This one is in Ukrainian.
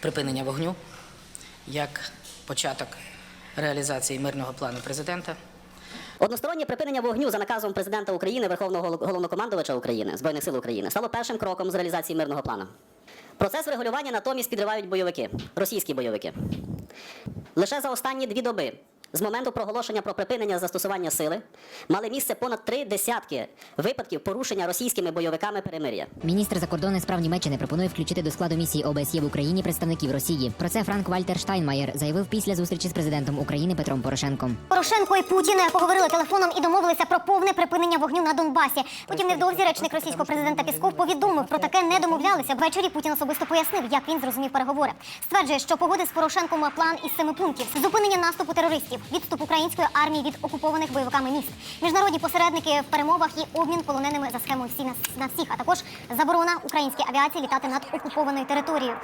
припинення вогню як початок реалізації мирного плану президента. Одностороннє припинення вогню за наказом президента України, Верховного головнокомандувача України Збройних сил України стало першим кроком з реалізації мирного плану. Процес врегулювання натомість підривають бойовики, російські бойовики. Лише за останні дві доби, з моменту проголошення про припинення застосування сили, мали місце понад три десятки випадків порушення російськими бойовиками перемир'я. Міністр закордонних справ Німеччини пропонує включити до складу місії ОБСЄ в Україні представників Росії. Про це Франк Вальтер Штайнмаєр заявив після зустрічі з президентом України Петром Порошенком. Порошенко і Путін поговорили телефоном і домовилися про повне припинення вогню на Донбасі. Потім невдовзі речник російського президента Пісков повідомив про таке не домовлялися. Ввечері Путін особисто пояснив, як він зрозумів переговори. Стверджує, що погодив з Порошенком план із семи пунктів: зупинення наступу терористів, відступ української армії від окупованих бойовиками міст, міжнародні посередники в перемовах і обмін полоненими за схемою всі на, всіх, а також заборона українській авіації літати над окупованою територією.